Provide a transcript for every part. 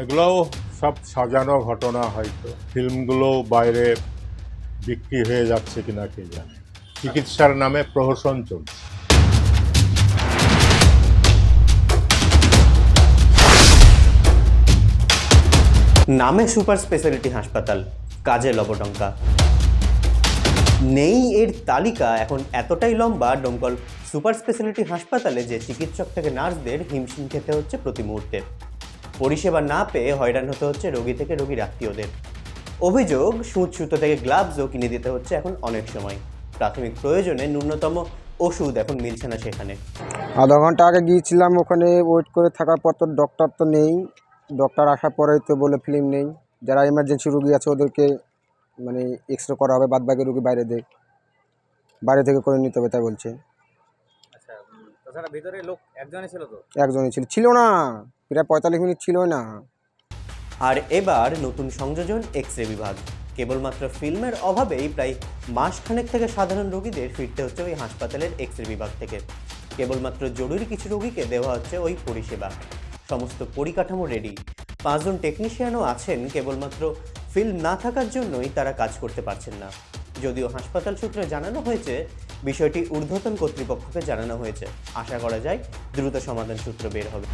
এগুলোও সব সাজানো ঘটনা হয়তো। ফিল্মগুলো বাইরে বিক্রি হয়ে যাচ্ছে কিনা কে জানে। চিকিৎসার নামে প্রহসন চলছে। নামে সুপার স্পেশালিটি হাসপাতাল, কাজে লবডঙ্কা। নেই এর তালিকা এখন এতটাই লম্বা, ডোমকল, সুপার স্পেশালিটি হাসপাতালে যে চিকিৎসক থেকে নার্সদের হিমশিম খেতে হচ্ছে প্রতি মুহূর্তে। পরিষেবা না পেয়ে হয়রান হতে হচ্ছে রোগী থেকে রোগীর আত্মীয়দের। অভিযোগ সুচ সুতো থেকে গ্লাভসও কিনে দিতে হচ্ছে এখন অনেক সময়। প্রাথমিক প্রয়োজনে ন্যূনতম ওষুধ এখন মিলছে না সেখানে। আধা ঘণ্টা আগে গিয়েছিলাম ওখানে ওয়েট করে থাকার পর তো ডক্টর তো নেই। ডক্টর আসার পরেই তো বলে ফিল্ম নেই। যারা এমার্জেন্সি রুগী আছে ওদেরকে মানে এক্স রে করা হবে বাদ বাকি রুগী বাইরে দেয় বাইরে থেকে করে নিতে হবে তাই বলছে। তাছাড়া ভিতরে লোক একজনই ছিল তো। একজনই ছিল। ছিল না। প্রায় পঁয়তাল্লিশ মিনিট ছিল না। আর এবার নতুন সংযোজন এক্স রে বিভাগ। কেবলমাত্র ফিল্মের অভাবেই প্রায় মাসখানেক থেকে সাধারণ রোগীদের ফিরতে হচ্ছে ওই হাসপাতালের এক্স রে বিভাগ থেকে। কেবলমাত্র জরুরি কিছু রোগীকে দেওয়া হচ্ছে ওই পরিষেবা। সমস্ত পরিকাঠামো রেডি পাঁচজন টেকনিশিয়ানও আছেন কেবলমাত্র ফিল্ম না থাকার জন্যই তারা কাজ করতে পারছেন না। যদিও হাসপাতাল সূত্রে জানানো হয়েছে, বিষয়টি ঊর্ধ্বতন কর্তৃপক্ষকে জানানো হয়েছে। আশা করা যায় দ্রুত সমাধান সূত্র বের হবে।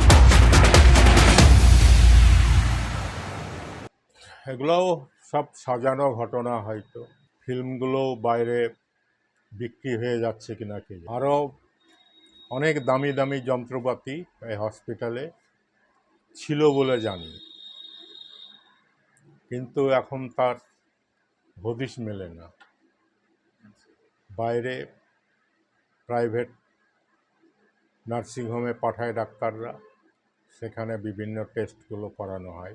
এগুলোও সব সাজানো ঘটনা হয়তো। ফিল্মগুলো বাইরে বিক্রি হয়ে যাচ্ছে কিনা কে। আরও অনেক দামি দামি যন্ত্রপাতি এই হসপিটালে ছিল বলে জানি। কিন্তু এখন তার হদিশ মেলে না। বাইরে প্রাইভেট নার্সিংহোমে পাঠায় ডাক্তাররা। সেখানে বিভিন্ন টেস্টগুলো করানো হয়,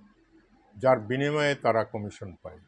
যার বিনিময়ে তারা কমিশন পায়।